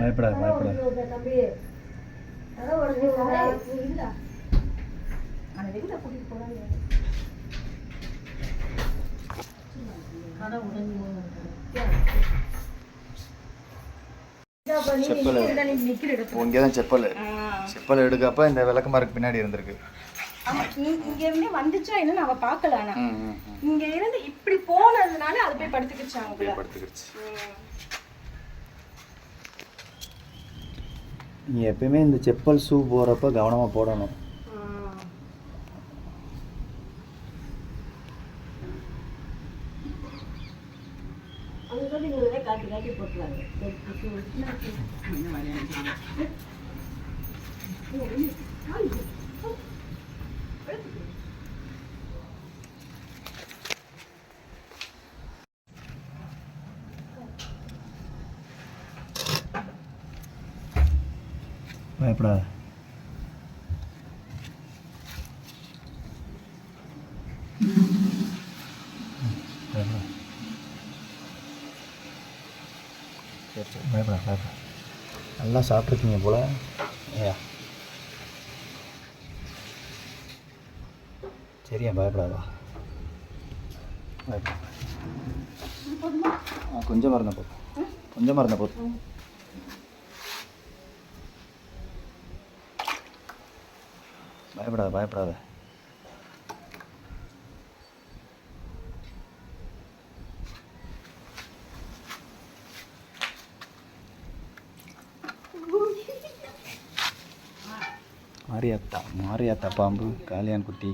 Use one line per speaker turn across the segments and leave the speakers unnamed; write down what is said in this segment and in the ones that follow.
பயப்படாது பயப்படாது. செப்பல். இங்கே தான் செப்பல். செப்பல் எடுக்கப்ப இந்த விளக்கமாருக்கு பின்னாடி இருந்திருக்கு.
இங்க இருந்தே வந்துச்சா என்னன்னு அவ பாக்கல ஆனா. இங்க இருந்து இப்படி போனதுனால அது போய் படுத்துக்கிச்சு அவங்கள
படுத்துக்கிடுச்சு நீ எப்பயுமே இந்த செப்பல் ஷூ போகிறப்ப கவனமாக போடணும். பயப்படாத. பயப்படாத சரி சரி பயப்படா. பயப்படாத நல்லா சாப்பிட்ருக்கீங்க போல். ஏயா சரியா பயப்படாதா. பயப்படா. ஆ கொஞ்சமாக இருந்தால் போதும். கொஞ்சமாக இருந்தால் போதும். பயப்படாத பயப்படாத. மாரியாத்தா மாரியாத்தா பாம்பு காளியான் குட்டி.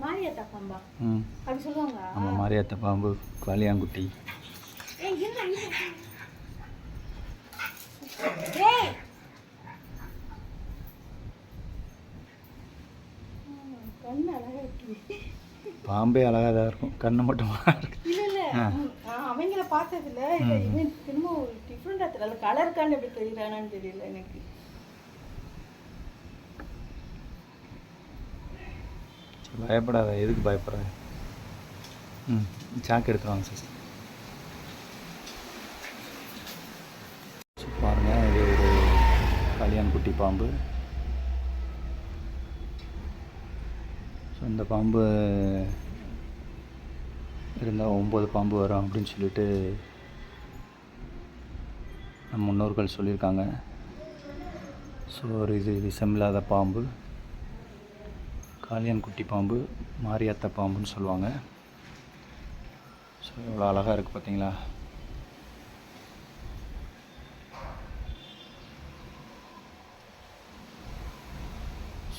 மாரியாத்தா பாம்பா?
ம்.
அப்படி சொல்லுவாங்க
ஆமாம் மாரியாத்தா பாம்பு காளியான் குட்டி
ஏய் இல்ல இல்ல ஏய் ம், கண்ணு அழகா இருக்கு
பாம்பே அழகாக தான் இருக்கும். கண்ணு மட்டும் இருக்கு.
இல்ல அவங்கள பார்த்தது இல்ல இவன் திரும்ப ஒரு டிஃப்ரெண்டா தெரியல. கலர் கண்டு எப்படி தெரியறானான்னு தெரியல எனக்கு.
பயப்படாத. எதுக்கு பயப்படுற? ம் சாக்கு எடுத்துருவாங்க சிஸ்டர் பாருங்கள் இது ஒரு கல்யாண் குட்டி பாம்பு. ஸோ இந்த பாம்பு இருந்தால் ஒம்பது பாம்பு வரும் அப்படின்னு சொல்லிட்டு நம் முன்னோர்கள் சொல்லியிருக்காங்க. ஸோ ஒரு இது விஷமில்லாத பாம்பு. காளியன் குட்டி பாம்பு மாரியாத்த பாம்புன்னு சொல்லுவாங்க. ஸோ எவ்வளோ அழகாக இருக்குது பார்த்தீங்களா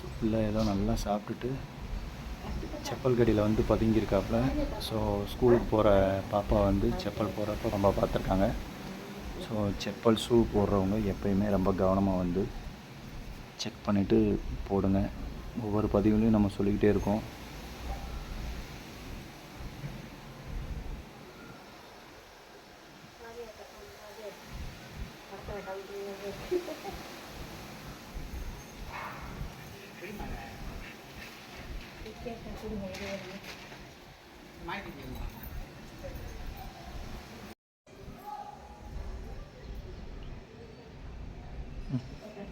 ஸோ ஏதோ நல்லா சாப்பிட்டுட்டு செப்பல் கடியில் வந்து பதுங்கியிருக்காப்புல. ஸோ ஸ்கூலுக்கு போகிற பாப்பா வந்து செப்பல் போகிறப்ப ரொம்ப பார்த்துருக்காங்க. ஸோ செப்பல் ஷூ போடுறவங்க எப்பயுமே ரொம்ப கவனமாக வந்து செக் பண்ணிவிட்டு போடுங்க. ஒவ்வொரு பதிவுலையும் நம்ம சொல்லிக்கிட்டே இருக்கோம்.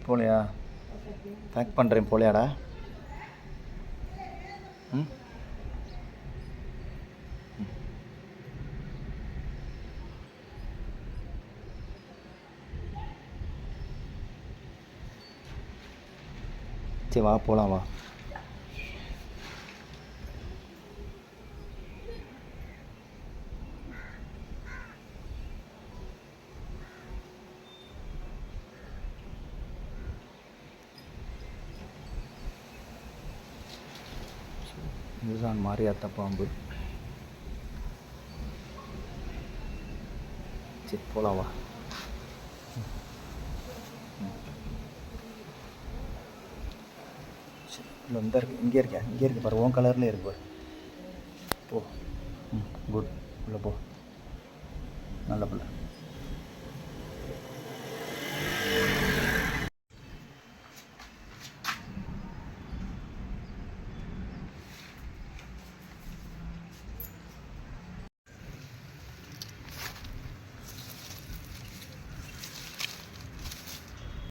போலையா? பேக் பண்ணுறேன் போலையாடா. ம்? ம். சரி வா போகலாம் வா. இதுதான் மாரியாத்த பாம்பு சரி போலாவா சரி இல்லை இந்த இருக்கு இங்கே இருக்கேன் இங்கே இருக்கு பாரு உன் கலர்லேயே இருக்கு பாரு. போ. ம் குட் உள்ளே போ. நல்ல பிள்ளை